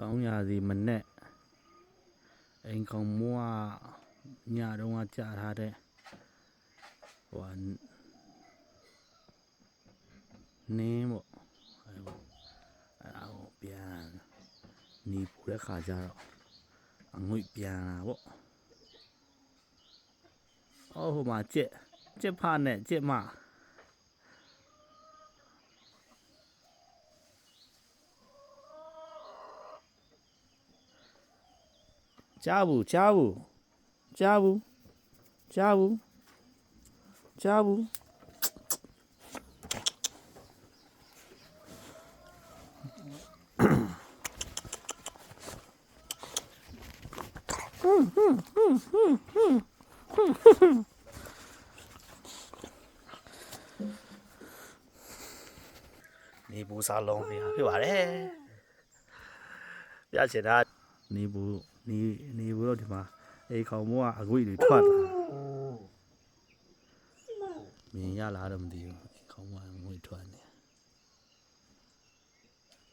စောင်းရစီမနဲ့အိမ်ကောင်မွားညတော့ကကြာထားတဲ့ဟိုဟာနင်းပေါ့အဲပေါ့အဲဒါကိုပြန်နီးပူတဲ့ခါကျတော့အငွေ့ပြန်လာပေါ့အော်ဟိုမှာကြက်ကြက်ဖနဲ့ကြက်မ 加五加五加五加五加五嗯嗯嗯嗯哼哼哼哼你不杀龙你还会玩嘞不要钱啊 နေဘူးနေနေဘူးတော့ဒီမှာအိခေါင်မိုးကအခွေတွေထွက်လာမြင်ရလားတော့မသိဘူးအိခေါင်မိုးကအခွေထွက်နေ